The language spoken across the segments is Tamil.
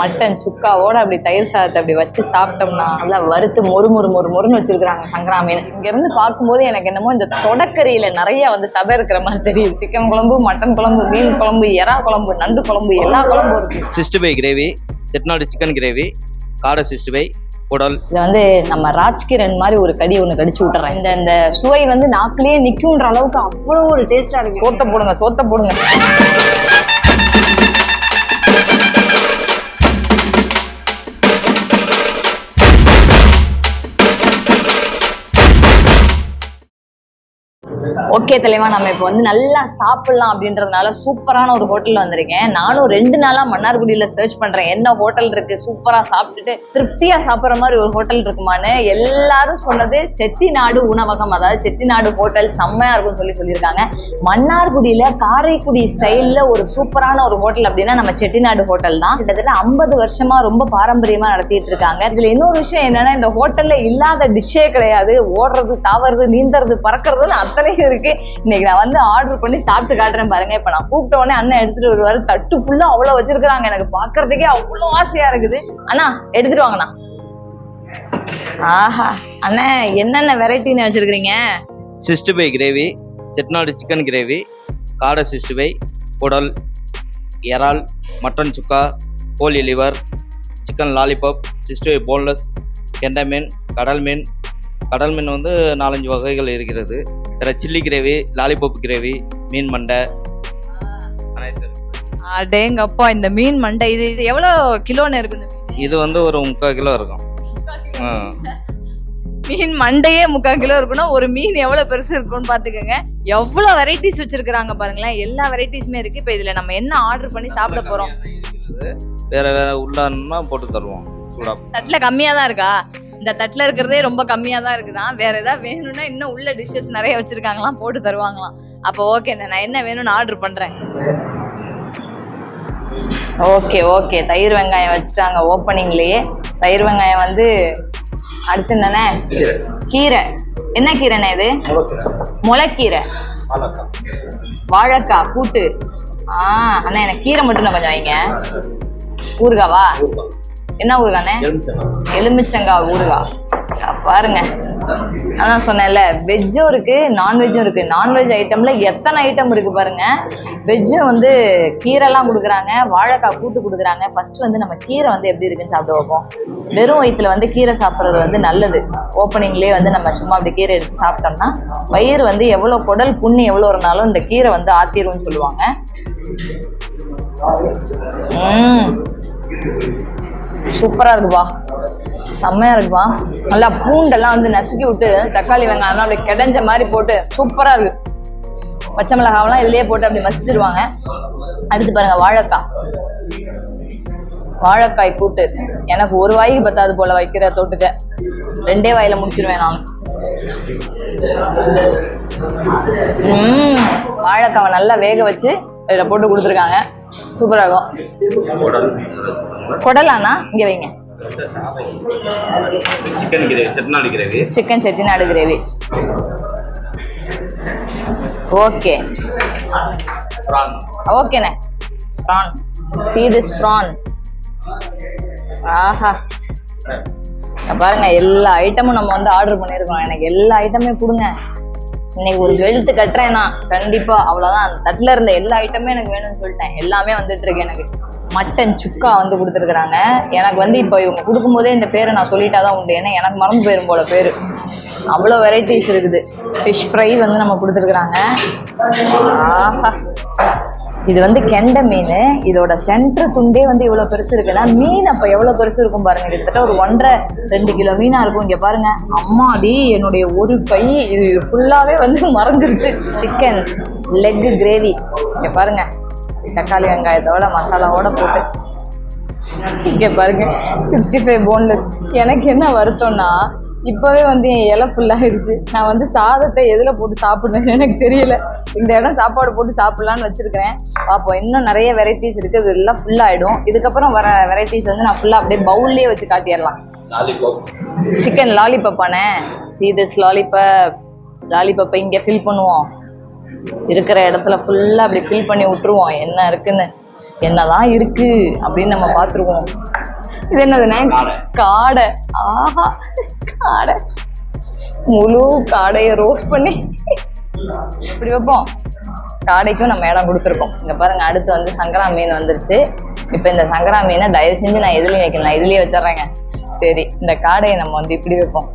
மட்டன் சுக்காவோட அப்படி தயிர் சாதத்தை அப்படி வச்சு சாப்பிட்டோம்னா நல்லா வறுத்து மொறு மொறு மொறு மொறுன்னு வச்சிருக்காங்க சங்கரா மீன் இங்க இருந்து பார்க்கும்போது எனக்கு என்னமோ இந்த தொடக்கறியில நிறைய வந்து சதை இருக்கிற மாதிரி தெரியுது. சிக்கன் குழம்பு மட்டன் குழம்பு மீன் குழம்பு எறா குழம்பு நண்டு குழம்பு எல்லா குழம்பும் இருக்கு. Sixty five gravy Chettinad chicken gravy காடை சிக்ஸ்டி ஃபைவ் குடல். இதை வந்து நம்ம ராஜ்கிரண் மாதிரி ஒரு கடி ஒன்று கடிச்சு விட்டுறேன். இந்த இந்த சுவை வந்து நாக்கிலேயே நிற்குன்ற அளவுக்கு அவ்வளோ ஒரு டேஸ்டா இருக்கு. சோத்த போடுங்க சோத்த போடுங்க. ஓகே தலைவா நம்ம இப்போ வந்து நல்லா சாப்பிடலாம் அப்படின்றதுனால சூப்பரான ஒரு ஹோட்டல் வந்திருக்கேன். நானும் ரெண்டு நாளா மன்னார்குடியில சர்ச் பண்றேன். என்ன ஹோட்டல் இருக்கு? சூப்பரா சாப்பிட்டுட்டு திருப்தியா சாப்பிட்ற மாதிரி ஒரு ஹோட்டல் இருக்குமான்னு எல்லாரும் சொன்னது செட்டிநாடு உணவகம். அதாவது செட்டிநாடு ஹோட்டல் செம்மையா இருக்கும்னு சொல்லி சொல்லியிருக்காங்க. மன்னார்குடியில காரைக்குடி ஸ்டைல்ல ஒரு சூப்பரான ஒரு ஹோட்டல் அப்படின்னா நம்ம செட்டிநாடு ஹோட்டல் தான். கிட்டத்தட்ட ஐம்பது வருஷமா ரொம்ப பாரம்பரியமா நடத்திட்டு இருக்காங்க. இதுல இன்னொரு விஷயம் என்னன்னா இந்த ஹோட்டல்ல இல்லாத டிஷ்ஷே கிடையாது. ஓடுறது தாவறது நீந்தறது பறக்கிறதுன்னு அத்தனையும் இருக்கு. இன்னைக்கு நான் வந்து ஆர்டர் பண்ணி சாப்பிட்டு காட்டுறேன் பாருங்க. இப்ப நான் கூப்பிட்ட உடனே அண்ணன் எடுத்துட்டு வருவாரு. தட்டு ஃபுல்லா அவ்வளவு வச்சிருக்கிறாங்க. எனக்கு பாக்குறதுக்கே அவ்வளவு ஆசையா இருக்குது. அண்ணா எடுத்துட்டு வாங்கண்ணா ஆஹா. அண்ணா என்னென்ன வெரைட்டின்னு வச்சிருக்கீங்க sixty five gravy Chettinad chicken gravy காடை சிஸ்டு ஃபைவ் குடல் இறால் மட்டன் சுக்கா கோழி liver chicken lollipop sixty five boneless கெண்டை மீன் கடல் மீன் கடல் மீன் வந்து நாலஞ்சு வகைகள் இருக்கிறது. வேறு சில்லி கிரேவி லாலிபாப் கிரேவி மீன் மண்டை. அடேங்கப்பா இந்த மீன் மண்டை இது இது எவ்வளவு கிலோன்னு இருக்கு இந்த மீன்? இது வந்து ஒரு முக்கால் கிலோ இருக்கும். மீன் மண்டையே முக்கால் கிலோ இருக்குன்னா ஒரு மீன் எவ்வளவு பெருசு இருக்கும்னு பாத்துக்கோங்க எவ்வளவு வெரைட்டிஸ் வச்சிருக்காங்க பாருங்களேன். எல்லா வெரைட்டிஸுமே இருக்கு. இப்போ இதுல நம்ம என்ன ஆர்டர் பண்ணி சாப்பிட இருக்குது. வேற வேற உள்ளன்னா போட்டு தருவோம். சூடா. தட்டுல கம்மியா தான் இருக்கா? இந்த தட்டுல இருக்கிறதே ரொம்ப கம்மியா தான் இருக்குதான் வேற ஏதாவது வேணும்னா இன்னும் உள்ள டிஷ்ஷஸ் நிறைய வச்சிருக்காங்களாம் போட்டு தருவாங்களாம். அப்போ ஓகே நான் என்ன வேணும்னு ஆர்டர் பண்றேன். ஓகே ஓகே தயிர் வெங்காயம் வச்சுட்டாங்க ஓப்பனிங்லேயே தயிர் வெங்காயம் வந்து அடுத்து என்னண்ணே? கீரை. என்ன கீரைண்ணே இது? முளைக்கீரை. வாழைக்காய் கூட்டு. ஆ அண்ணா எனக்கு கீரை மட்டும் நான் கொஞ்சம் வைங்க. ஊறுகாவா? என்ன ஊறுகாண்ணே எலுமிச்சங்காய் ஊறுகாய் பாருங்க. அதான் சொன்னேன்ல வெஜ்ஜும் இருக்கு நான்வெஜ்ஜும் இருக்கு. நான்வெஜ் ஐட்டம்ல எத்தனை ஐட்டம் இருக்கு பாருங்க. வெஜ்ஜும் வந்து கீரைலாம் கொடுக்குறாங்க வாழைக்காய் கூட்டு கொடுக்குறாங்க. ஃபர்ஸ்ட் வந்து நம்ம கீரை வந்து எப்படி இருக்குன்னு சாப்பிட்டு வைப்போம் வெறும் வயிற்றுல வந்து கீரை சாப்பிட்றது வந்து நல்லது. ஓப்பனிங்லேயே வந்து நம்ம சும்மா அப்படி கீரை எடுத்து சாப்பிட்டோம்னா வயிறு வந்து எவ்வளோ குடல் புண்ணு எவ்வளோ இருந்தாலும் இந்த கீரை வந்து ஆத்திரும்னு சொல்லுவாங்க. ம். சூப்பராக இருக்குப்பா. செம்மையாக இருக்குப்பா. நல்லா பூண்டெல்லாம் வந்து நசுக்கி விட்டு தக்காளி வெங்காயம்லாம் அப்படியே கிடைஞ்ச மாதிரி போட்டு சூப்பராக இருக்கு. பச்சை மிளகாவெல்லாம் இதுலேயே போட்டு அப்படி மசிச்சிருவாங்க. அடுத்து பாருங்க வாழைக்காய். வாழைக்காய் கூட்டு. எனக்கு ஒரு வாய்க்கு பத்தாது போல வைக்கிற தொட்டுக்க. ரெண்டே வாயில முடிச்சிருவேன் நான். ம் வாழைக்காவை நல்லா வேக வச்சு இதில் போட்டு கொடுத்துருக்காங்க. சூப்பராக இருக்கும். குடலாண்ணா இங்கே வைங்க. Chicken gravy Chettinad gravy chicken Chettinad gravy okay prawn ஓகேண்ணே ப்ரான் see this ப்ரான் ஆஹா. பாருங்க எல்லா ஐட்டமும் நம்ம வந்து ஆர்டர் பண்ணியிருக்கோம் எனக்கு எல்லா ஐட்டமே கொடுங்க. இன்னைக்கு ஒரு வெல்ட் கட்டுறேன்னா கண்டிப்பா அவ்வளவுதான். தட்டுல இருந்த எல்லா ஐட்டமே எனக்கு வேணும்னு சொல்லிட்டேன். எல்லாமே வந்துட்டு இருக்கு எனக்கு. மட்டன் சுக்கா வந்து கொடுத்துருக்குறாங்க. எனக்கு வந்து இப்போ இவங்க கொடுக்கும்போதே இந்த பேரை நான் சொல்லிட்டா தான் உண்டு. ஏன்னா எனக்கு மறந்து போயிரும் போல பேர். அவ்வளோ வெரைட்டிஸ் இருக்குது. ஃபிஷ் ஃப்ரை வந்து நம்ம கொடுத்துருக்குறாங்க. ஆஹா. இது வந்து கெண்டை மீன். இதோட சென்டர் துண்டே வந்து இவ்வளோ பெருசு இருக்குன்னா மீன் அப்போ எவ்வளோ பெருசு இருக்கும் பாருங்க. கிட்டத்தட்ட ஒரு ஒன்றரை ரெண்டு கிலோ மீனாக இருக்கும் இங்கே பாருங்க. அம்மாடி என்னுடைய ஒரு கை. இது ஃபுல்லாகவே வந்து மறைஞ்சிருச்சு சிக்கன் லெக் கிரேவி இங்கே பாருங்கள் தக்காளி வெங்காயத்தோட மசாலாவோட போட்டு. இங்கே பாருங்க சிக்ஸ்டி ஃபைவ் போன்லெஸ் எனக்கு என்ன வருத்தம்னா இப்போவே வந்து என் இலை ஃபுல்லாகிடுச்சு நான் வந்து சாதத்தை எதில் போட்டு சாப்பிடுவேன்னு எனக்கு தெரியல. இந்த இடம் சாப்பாடு போட்டு சாப்பிட்லான்னு வச்சுருக்கிறேன். பார்ப்போம் இன்னும் நிறைய வெரைட்டிஸ் இருக்குது இது எல்லாம் ஃபுல்லாகிடும் இதுக்கப்புறம் வர வெரைட்டிஸ் வந்து நான் ஃபுல்லாக அப்படியே பவுல்லே வச்சு காட்டிடலாம். சிக்கன் லாலிபப்பானே see this லாலிபப் லாலிபப்பை இங்கே ஃபில் பண்ணுவோம். இருக்கிற இடத்துல ஃபுல்லாக அப்படி ஃபில் பண்ணி விட்டுருவோம். என்ன இருக்குன்னு. என்னதான் இருக்கு அப்படின்னு நம்ம பார்த்துருவோம். இது என்னதுண்ணே காடை. காடை. ஆஹா காடை. முழு காடையை ரோஸ்ட் பண்ணி இப்படி வைப்போம். காடைக்கும் நம்ம இடம் கொடுத்துருக்கோம். இங்க பாருங்க அடுத்து வந்து சங்கரா மீன் வந்துருச்சு. இப்போ இந்த சங்கரா மீனை தயவு செஞ்சு நான் எதுலையும் வைக்கல நான் இதுலயே வச்சிடுறேங்க. சரி இந்த காடையை நம்ம வந்து இப்படி வைப்போம்.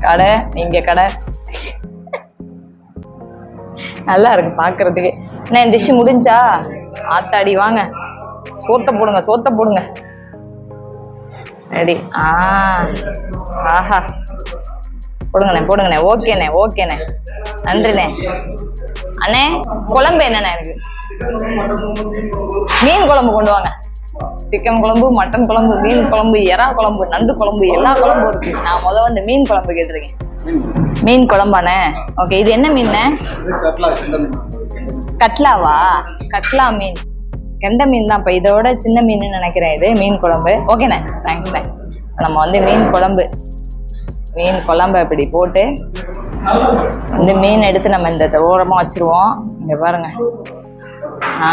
கடை இங்க கடை. நல்லா இருக்கு பார்க்கிறதுக்கு என்ன டிஷ் முடிஞ்சா? ஆத்தாடி வாங்க. சோத்த போடுங்க சோத்த போடுங்க. ரெடி. ஆ. ஆஹா. போடுங்கண்ணே போடுங்கண்ணே. ஓகேண்ணே ஓகேண்ணே. நன்றிண்ணே. அண்ணே குழம்பு என்னண்ணே இருக்கு மீன் குழம்பு கொண்டு வாங்க. சிக்கன் குழம்பு மட்டன் குழம்பு மீன் குழம்பு எறா குழம்பு நண்டு குழம்பு எல்லா குழம்பும் இருக்கு. நான் முதல் வந்து மீன் குழம்பு கேட்டிருக்கேன். மீன் குழம்பாண்ணே ஓகே இது என்ன மீன்? கட்லாவா? கட்லா மீன். கெண்டை மீன் தான். இப்போ இதோட சின்ன மீன் நினைக்கிறேன் இது மீன் குழம்பு. ஓகேண்ணே தேங்க்ஸ்ண்ணே நம்ம வந்து மீன் குழம்பு. மீன் குழம்பு இப்படி போட்டு இந்த மீன் எடுத்து நம்ம இந்த ஓரமாக வச்சிருவோம். இங்கே பாருங்க. ஆ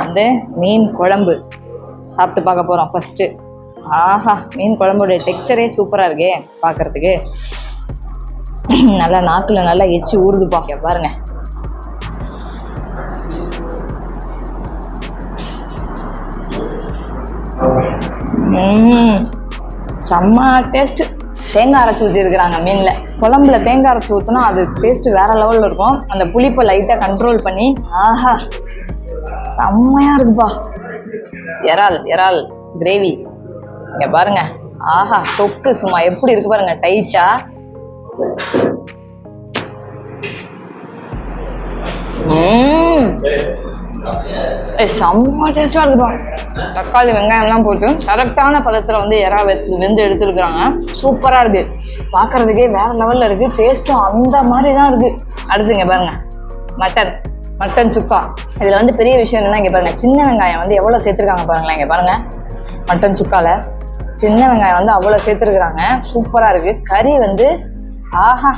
வந்து மீன் குழம்பு. சாப்பிட்டு பார்க்க போகிறோம் ஃபஸ்ட்டு ஆஹா மீன் குழம்போட டெக்ஸ்சரே சூப்பராக இருக்கே பார்க்கறதுக்கு நல்லா நாக்கில் நல்லா எச்சி ஊறுதுப்பா. இங்க பாருங்க. செம்ம டேஸ்ட் தேங்காய் அரைச்சி ஊற்றிருக்கிறாங்க மீனில். குழம்புல தேங்காய் அரைச்சி ஊற்றினா அது டேஸ்ட் வேற லெவலில் இருக்கும். அந்த புளிப்பை லைட்டாக கண்ட்ரோல் பண்ணி ஆஹா செம்மையாக இருக்குப்பா. இறால் இறால் கிரேவி இங்கே பாருங்க. ஆஹா தொக்கு சும்மா எப்படி இருக்கு பாருங்க டைட்டா ஏய், செம்ம டேஸ்டா இருக்குப்பா தக்காளி வெங்காயம்லாம் போட்டு கரெக்டான பதத்துல வந்து எறா வெந்து வெந்து எடுத்துருக்குறாங்க. சூப்பரா இருக்கு. பார்க்கறதுக்கே வேற லெவல்ல இருக்கு. டேஸ்ட்டும் அந்த மாதிரி தான் இருக்கு. அடுத்துங்க பாருங்க. Mutton mutton chukka. இதுல வந்து பெரிய விஷயம் என்னன்னா இங்க பாருங்க. சின்ன வெங்காயம் வந்து எவ்வளவு சேர்த்துருக்காங்க பாருங்களேன் இங்க பாருங்க. மட்டன் சுக்கால. சின்ன வெங்காயம் வந்து அவ்வளவு சேர்த்துருக்குறாங்க. சூப்பரா இருக்கு. கறி வந்து ஆஹா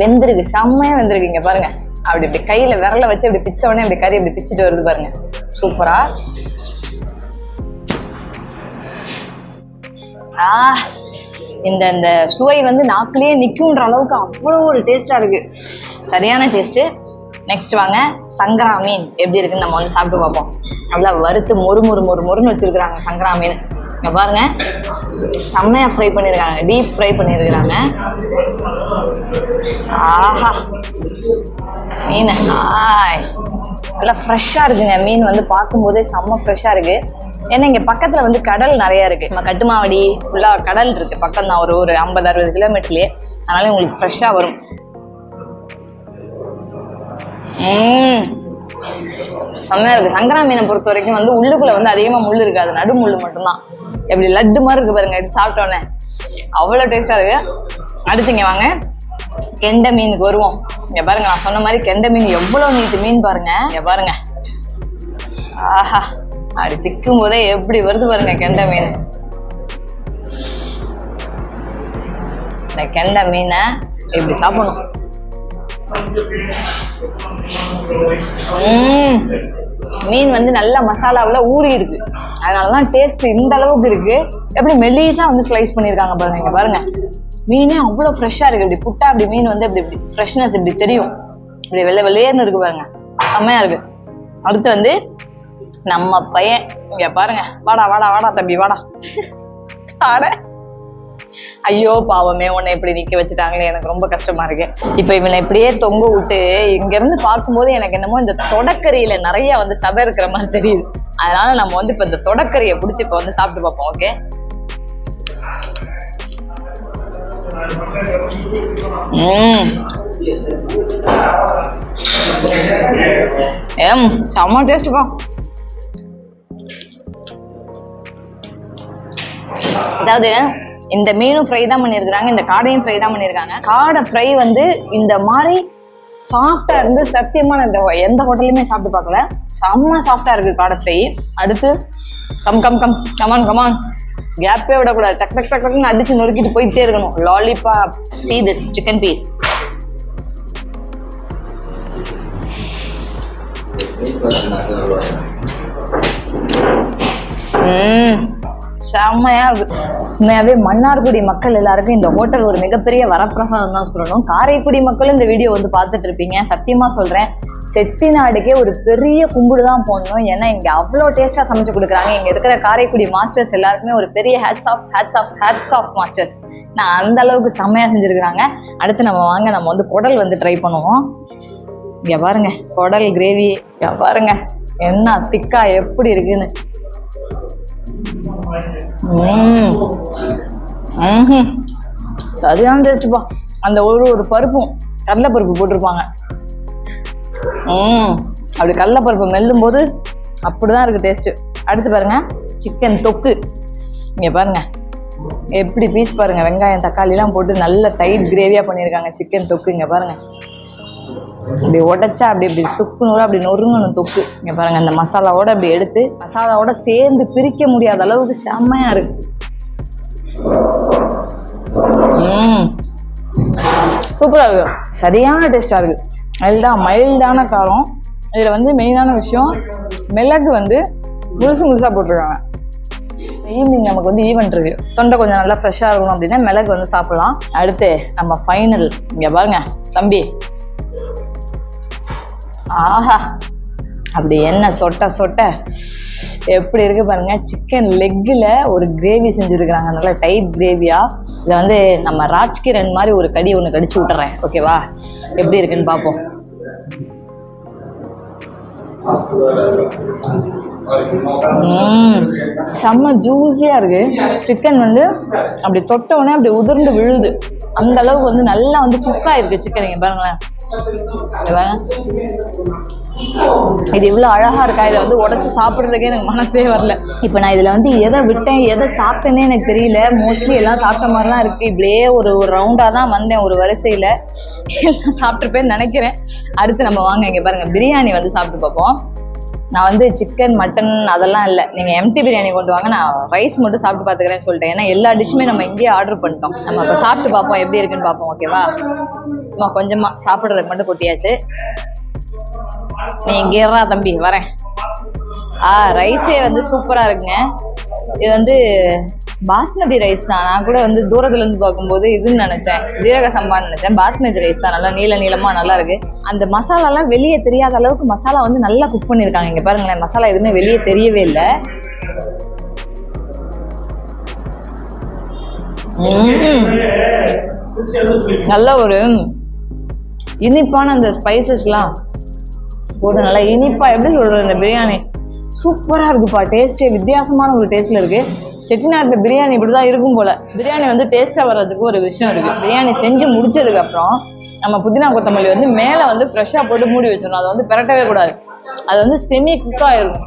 வெந்திருக்கு. செம்மையா வெந்திருக்கு இங்கே பாருங்க. அப்படி இப்படி கையில விரல வச்சு இப்படி பிச்ச அப்படி கறி இப்படி பிச்சுட்டு வருது பாருங்க. சூப்பரா? ஆ இந்த இந்த சுவை வந்து நாக்கிலேயே நிக்கும்ன்ற அளவுக்கு அவ்வளோ ஒரு டேஸ்டா இருக்கு. சரியான டேஸ்ட் நெக்ஸ்ட் வாங்க. சங்கரா மீன். எப்படி இருக்குன்னு நம்ம வந்து சாப்பிட்டு பார்ப்போம். நல்லா வறுத்து மொறு மொறு மொறு மொறுன்னு வச்சிருக்கிறாங்க சங்கரா மீன். இங்கே பாருங்க. செம்மையாக ஃப்ரை பண்ணியிருக்காங்க டீப் ஃப்ரை பண்ணியிருக்கிறாங்க ஆஹா. மீன் ஆய். நல்லா ஃப்ரெஷ்ஷாக இருக்குங்க. மீன் வந்து பார்க்கும்போதே செம்ம ஃப்ரெஷ்ஷாக இருக்குது ஏன்னா இங்கே பக்கத்தில் வந்து கடல் நிறையா இருக்குது நம்ம கட்டுமாவடி ஃபுல்லாக கடல் இருக்குது பக்கம் தான் ஒரு ஒரு ஐம்பது அறுபது கிலோமீட்டர்லேயே. அதனால உங்களுக்கு ஃப்ரெஷ்ஷாக வரும். ம் செம்மையா இருக்கு. சங்கரா மீனை பொறுத்த வரைக்கும் வந்து உள்ளுக்குள்ள வந்து அதிகமா முள் இருக்காது. நடு முள் மட்டும்தான். எப்படி லட்டு மாதிரி இருக்கு பாருங்க. எடுத்து சாப்பிட்டோன்னே. அவ்வளோ டேஸ்டா இருக்கு. அடுத்துங்க வாங்க. கெண்டை மீனுக்கு வருவோம். இங்க பாருங்க நான் சொன்ன மாதிரி கெண்டை மீன் எவ்வளவு நீட்டு மீன் பாருங்க. இங்க பாருங்க. ஆஹா. அப்படி திக்கும் போதே எப்படி வருது பாருங்க கெண்டை மீன். இந்த கெண்டை மீனை இப்படி சாப்பிடணும்? மீன் வந்து நல்ல மசாலாவில் ஊறி இருக்கு. அதனால தான் டேஸ்ட் இந்த அளவுக்கு இருக்கு. எப்படி மெல்லிஸா வந்து ஸ்லைஸ் பண்ணியிருக்காங்க பாருங்க இங்கே பாருங்க. மீனே அவ்வளோ ஃப்ரெஷ்ஷாக இருக்கு. இப்படி புட்டா அப்படி மீன் வந்து இப்படி இப்படி ஃப்ரெஷ்னஸ் இப்படி தெரியும். இப்படி வெள்ளை வெள்ளையர்னு இருக்கு பாருங்க. செம்மையா இருக்கு. அடுத்து வந்து நம்ம பையன். இங்க பாருங்க. வாடா வாடா வாடா தம்பி வாடா. அட. ஐயோ பாவமே உன்னை இப்படி நிக்க வச்சுட்டாங்களே எனக்கு ரொம்ப கஷ்டமா இருக்கு. இப்ப இவனை இப்படியே தொங்க விட்டு இங்க இருந்து பார்க்கும்போது எனக்கு என்னமோ இந்த தொடக்கரியில நிறைய வந்து சபை இருக்கிற மாதிரி தெரியுது. அதனால நம்ம வந்து இப்ப இந்த தொடக்கரியை பிடிச்சி இப்ப வந்து சாப்பிட்டு பார்ப்போம் ஓகே ஏம் செம்ம டேஸ்ட்டுப்பா அதாவது இந்த மீனும் ஃப்ரை தான் பண்ணியிருக்கிறாங்க இந்த காடையும் ஃப்ரை தான் பண்ணியிருக்காங்க. காடை ஃப்ரை வந்து இந்த மாதிரி சாஃப்டா இருந்து சத்தியமா நான் இந்த எந்த ஹோட்டல்லையுமே சாப்பிட்டு பார்க்கல. செம்ம சாஃப்டா இருக்கு காடை ஃப்ரை அடுத்து come come come come on come on கேப்பே விடக்கூடாது. டக் டக் டக் டக்னு அடிச்சு நொறுக்கிட்டு போயிட்டே இருக்கணும். Lollipop see this chicken piece ம். செம்மையா இருக்கு. உண்மையாவே மன்னார்குடி மக்கள் எல்லாருக்கும் இந்த ஹோட்டல் ஒரு மிகப்பெரிய வரப்பிரசாதம் தான் சொல்லணும். காரைக்குடி மக்களும் இந்த வீடியோ வந்து பார்த்துட்டு இருப்பீங்க. சத்தியமா சொல்றேன் செட்டிநாடுக்கே ஒரு பெரிய கும்பிடு தான் போடணும். ஏன்னா இங்க அவ்வளோ டேஸ்டா சமைச்சு கொடுக்குறாங்க. இங்க இருக்கிற காரைக்குடி மாஸ்டர்ஸ் எல்லாருக்குமே ஒரு பெரிய hats off hats off hats off masters நான் அந்த அளவுக்கு செம்மையா செஞ்சிருக்கிறாங்க. அடுத்து நம்ம வாங்க நம்ம வந்து குடல் வந்து ட்ரை பண்ணுவோம். இங்க பாருங்க குடல் கிரேவி இங்க பாருங்க என்ன திக்கா எப்படி இருக்குன்னு. ம். ம்ஹும். சரியான டேஸ்ட்டுப்பா அந்த ஒரு ஒரு பருப்பும் கடலைப்பருப்பு போட்டிருப்பாங்க. ம். அப்படி கடலைப்பருப்பு மெல்லும் போது அப்படிதான் இருக்கு டேஸ்ட்டு அடுத்து பாருங்க சிக்கன் தொக்கு. இங்கே பாருங்க எப்படி பீஸ் பாருங்க வெங்காயம் தக்காளிலாம் போட்டு நல்ல டைட் கிரேவியாக பண்ணியிருக்காங்க சிக்கன் தொக்கு. இங்கே பாருங்க. அப்படி உடைச்சா அப்படி இப்படி சுக்கு அப்படி நொறுங்கணும் தொக்கு. இங்கே பாருங்கள் அந்த மசாலாவோட அப்படி எடுத்து மசாலாவோட சேர்ந்து பிரிக்க முடியாத அளவுக்கு செம்மையாக இருக்கு. சூப்பராக இருக்கு. சரியான டேஸ்டாக இருக்கு. மைல்டாக மைல்டான காரம். இதில் வந்து மெயினான விஷயம் மிளகு வந்து முழுசு முழுசாக போட்டிருக்காங்க. ஈவினிங் நமக்கு வந்து ஈவெண்ட் இருக்கு. தொண்டை கொஞ்சம் நல்லா ஃப்ரெஷ்ஷாக இருக்கணும் அப்படின்னா மிளகு வந்து சாப்பிடலாம். அடுத்து நம்ம ஃபைனல் இங்கே பாருங்க தம்பி. ஆஹா அப்படி என்ன சொட்ட சொட்ட? எப்படி இருக்கு பாருங்க சிக்கன் லெக்கில் ஒரு கிரேவி செஞ்சுருக்குறாங்க. நல்லா டைட் கிரேவியா இதை வந்து நம்ம ராஜ்கிரண் மாதிரி ஒரு கடி ஒன்று கடிச்சு விட்டுறேன். ஓகேவா எப்படி இருக்குன்னு பார்ப்போம். செம்ம ஜூஸியாக இருக்கு. சிக்கன் வந்து அப்படி தொட்ட உடனே அப்படி உதிர்ந்து விழுது. அந்த அளவுக்கு வந்து நல்லா வந்து குக் ஆயிருக்கு சிக்கன் பாருங்களேன். இது இவ்வளோ அழகா இருக்கா? இதை வந்து உடச்சி சாப்பிட்றதுக்கே எனக்கு மனசே வரல. இப்போ நான் இதில் வந்து எதை விட்டேன் எதை சாப்பிட்டேனே எனக்கு தெரியல. மோஸ்ட்லி எல்லாம் சாப்பிட்ட மாதிரி தான் இருக்குது இப்படியே ஒரு ஒரு ரவுண்டாக தான் வந்தேன் ஒரு வரிசையில். எல்லாம் சாப்பிட்ருப்பேன்னு நினைக்கிறேன். அடுத்து நம்ம வாங்க இங்கே பாருங்கள் பிரியாணி வந்து சாப்பிட்டு பார்ப்போம். நான் வந்து சிக்கன் மட்டன் அதெல்லாம் இல்லை. நீங்கள் எம்டி பிரியாணி கொண்டு வாங்க நான் ரைஸ் மட்டும் சாப்பிட்டு பார்த்துக்கிறேன்னு சொல்லிட்டேன். ஏன்னா எல்லா டிஷ்ஷுமே நம்ம இங்கேயே ஆர்டர் பண்ணிட்டோம். நம்ம இப்போ சாப்பிட்டு பார்ப்போம் எப்படி இருக்குன்னு பார்ப்போம் ஓகேவா சும்மா கொஞ்சமாக சாப்பிட்றதுக்கு மட்டும் கொட்டியாச்சு. நீ இங்கேறா தம்பி வரேன். ஆ ரைஸே வந்து சூப்பராக இருக்குங்க. இது வந்து பாஸ்மதி ரைஸ் தான். நான் கூட வந்து தூரத்துல இருந்து பார்க்கும்போது இதுன்னு நினைச்சேன். ஜீரக சம்பான்னு நினைச்சேன். பாஸ்மதி ரைஸ் தான். நல்லா நீள நீளமா நல்லா இருக்கு. அந்த மசாலாலாம் வெளியே தெரியாத அளவுக்கு மசாலா வந்து நல்லா குக் பண்ணியிருக்காங்க. இங்க பாருங்களேன். மசாலா எதுவுமே வெளியே தெரியவே இல்லை. நல்ல ஒரு இனிப்பான அந்த ஸ்பைசஸ்லாம் போட்டு நல்லா இனிப்பா எப்படி சொல்றது இந்த பிரியாணி. சூப்பராக இருக்குப்பா. டேஸ்ட்டே வித்தியாசமான ஒரு டேஸ்ட்டில் இருக்குது செட்டிநாட்டில் பிரியாணி இப்படி தான் இருக்கும் போல். பிரியாணி வந்து டேஸ்ட்டாக வர்றதுக்கு ஒரு விஷயம் இருக்குது பிரியாணி செஞ்சு முடிச்சதுக்கப்புறம் நம்ம புதினா கொத்தமல்லி வந்து மேலே வந்து ஃப்ரெஷ்ஷாக போட்டு மூடி வச்சிடணும். அதை வந்து பிரட்டவே கூடாது. அது வந்து செமி குக் ஆயிருக்கும்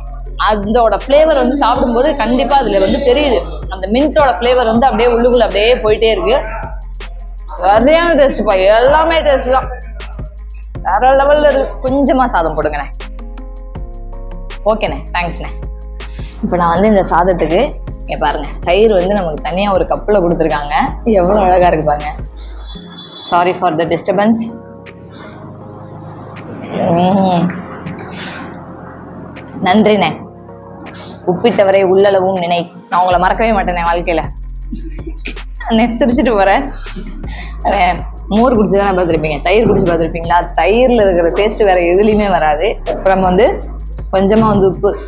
அதோட ஃப்ளேவர் வந்து சாப்பிடும்போது கண்டிப்பாக அதில் வந்து தெரியுது. அந்த மின்ட்டோட ஃப்ளேவர் வந்து அப்படியே உள்ளுக்குள்ள அப்படியே போயிட்டே இருக்கு. சரியான டேஸ்ட்டுப்பா எல்லாமே டேஸ்ட் தான். வேற லெவலில் இருக்கு. கொஞ்சமாக சாதம் போடுங்கண்ணே ஓகேண்ணே தேங்க்ஸ்ண்ணே இப்போ நான் வந்து இந்த சாதத்துக்கு இங்கே பாருங்க தயிர் வந்து நமக்கு தனியாக ஒரு கப்பில் கொடுத்துருக்காங்க. எவ்வளோ அழகாக இருக்கு பாருங்க. சாரி ஃபார் த டிஸ்டர்பன்ஸ் நன்றிண்ணே. உப்பிட்டவரை உள்ளளவும் நினை நான் உங்களை மறக்கவே மாட்டேனே வாழ்க்கையில். அண்ணே சிரிச்சிட்டு போறேன் மோர் குடிச்சு தானே பார்த்துருப்பீங்க? தயிர் குடிச்சு பார்த்துருப்பீங்களா? தயிரில் இருக்கிற டேஸ்ட் வேறு எதுலேயுமே வராது. அப்புறம் வந்து கொஞ்சமாக வந்து உப்பு.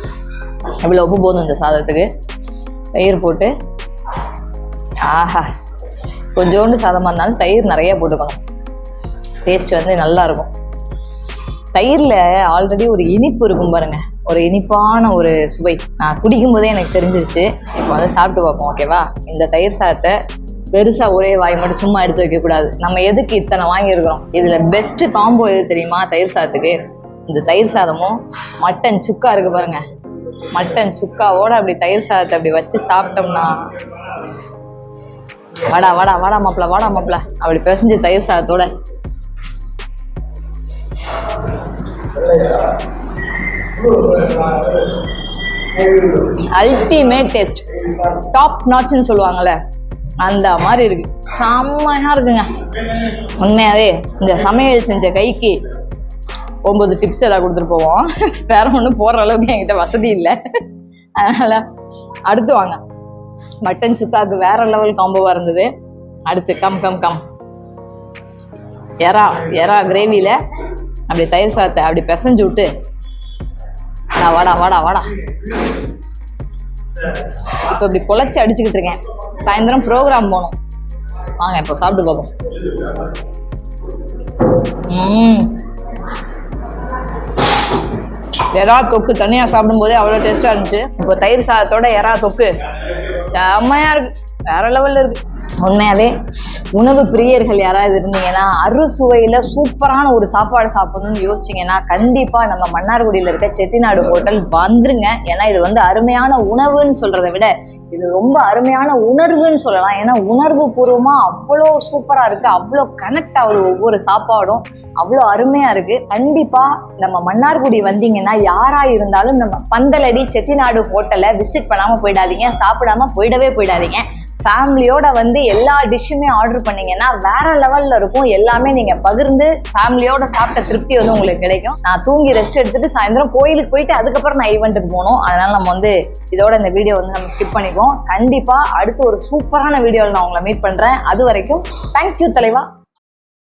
இவ்வளோ உப்பு போதும் இந்த சாதத்துக்கு. தயிர் போட்டு. ஆஹா. கொஞ்சோண்டு சாதமாக இருந்தாலும் தயிர் நிறைய போட்டுக்கணும். டேஸ்ட் வந்து நல்லாயிருக்கும் தயிரில் ஆல்ரெடி ஒரு இனிப்பு இருக்கும் பாருங்க. ஒரு இனிப்பான ஒரு சுவை. நான் குடிக்கும் போதே எனக்கு தெரிஞ்சிருச்சு. இப்போ வந்து சாப்பிட்டு பார்ப்போம் ஓகேவா இந்த தயிர் சாதத்தை பெருசாக ஒரே வாய் மட்டும் சும்மா எடுத்து வைக்கக்கூடாது. நம்ம எதுக்கு இத்தனை வாங்கியிருக்கிறோம்? இதில் பெஸ்ட்டு காம்போ எது தெரியுமா? தயிர் சாதத்துக்கு. இந்த தயிர் சாதமும் மட்டன் சுக்கா இருக்கு பாருங்க. மட்டன் சுக்காவோட அப்படி தயிர் சாதத்தை அப்படி வச்சு சாப்பிட்டோம்னா வாடா வாடா வாடா மாப்பிள வாடா மாப்பிள. அப்படி பிசைஞ்சு தயிர் சாதத்தோட. அல்டிமேட் டேஸ்ட் டாப் நாட்ச்னு சொல்லுவாங்கல்ல அந்த மாதிரி இருக்கு. செம்மையா இருக்குங்க. உண்மையாவே இந்த சமையல் செஞ்ச கைக்கு ஒன்பது டிப்ஸ் எல்லாம் கொடுத்துட்டு போவோம். வேற ஒன்றும் போடுற அளவுக்கு என்கிட்ட வசதி இல்லை. அதனால அடுத்து வாங்க. மட்டன் சுக்காக்கு வேற லெவல் காம்போவா இருந்தது. அடுத்து கம் கம் கம். எறா எறா கிரேவியில அப்படி தயிர் சாத்தை அப்படி பிசைஞ்சு விட்டு நான் வாடா வாடா வாடா. இப்போ இப்படி குழச்சி அடிச்சுக்கிட்டு இருக்கேன். சாயந்தரம் ப்ரோக்ராம் போகணும். வாங்க இப்போ சாப்பிட்டு பார்ப்போம். ம். எறா தொக்கு தனியாக சாப்பிடும்போதே அவ்வளோ டேஸ்ட்டாக இருந்துச்சு. இப்போ தயிர் சாதத்தோட எறா தொக்கு. செம்மையா இருக்கு. வேற லெவல்ல இருக்கு. உண்மையாவே உணவு பிரியர்கள் யாராவது இருந்தீங்கன்னா அறுசுவையில சூப்பரான ஒரு சாப்பாடு சாப்பிடணும்னு யோசிச்சீங்கன்னா கண்டிப்பா நம்ம மன்னார்குடியில இருக்க செட்டிநாடு ஹோட்டல் வந்துருங்க. ஏன்னா இது வந்து அருமையான உணவுன்னு சொல்றதை விட இது ரொம்ப அருமையான உணர்வுன்னு சொல்லலாம். ஏன்னா உணர்வு பூர்வமா அவ்வளோ சூப்பரா இருக்கு. அவ்வளோ கனெக்ட் ஆகுது ஒவ்வொரு சாப்பாடும் அவ்வளோ அருமையா இருக்கு. கண்டிப்பா நம்ம மன்னார்குடி வந்தீங்கன்னா யாரா இருந்தாலும் நம்ம பந்தலடி செட்டிநாடு ஹோட்டலை விசிட் பண்ணாம போயிடாதீங்க. சாப்பிடாம போயிடவே போயிடாதீங்க. ஃபேமிலியோட வந்து எல்லா டிஷ்ஷுமே ஆர்டர் பண்ணீங்கன்னா வேற லெவல்ல இருக்கும். எல்லாமே நீங்க பகிர்ந்து ஃபேமிலியோட சாப்பிட்ட திருப்தி வந்து உங்களுக்கு கிடைக்கும். நான் தூங்கி ரெஸ்ட் எடுத்துட்டு சாயந்தரம் கோயிலுக்கு போயிட்டு அதுக்கப்புறம் நான் ஈவெண்ட்டுக்கு போகணும். அதனால நம்ம வந்து இதோட இந்த வீடியோ வந்து நம்ம ஸ்கிப் பண்ணிப்போம் கண்டிப்பா அடுத்து ஒரு சூப்பரான வீடியோவில் நான் உங்களை மீட் பண்றேன். அது வரைக்கும் தேங்க்யூ தலைவா.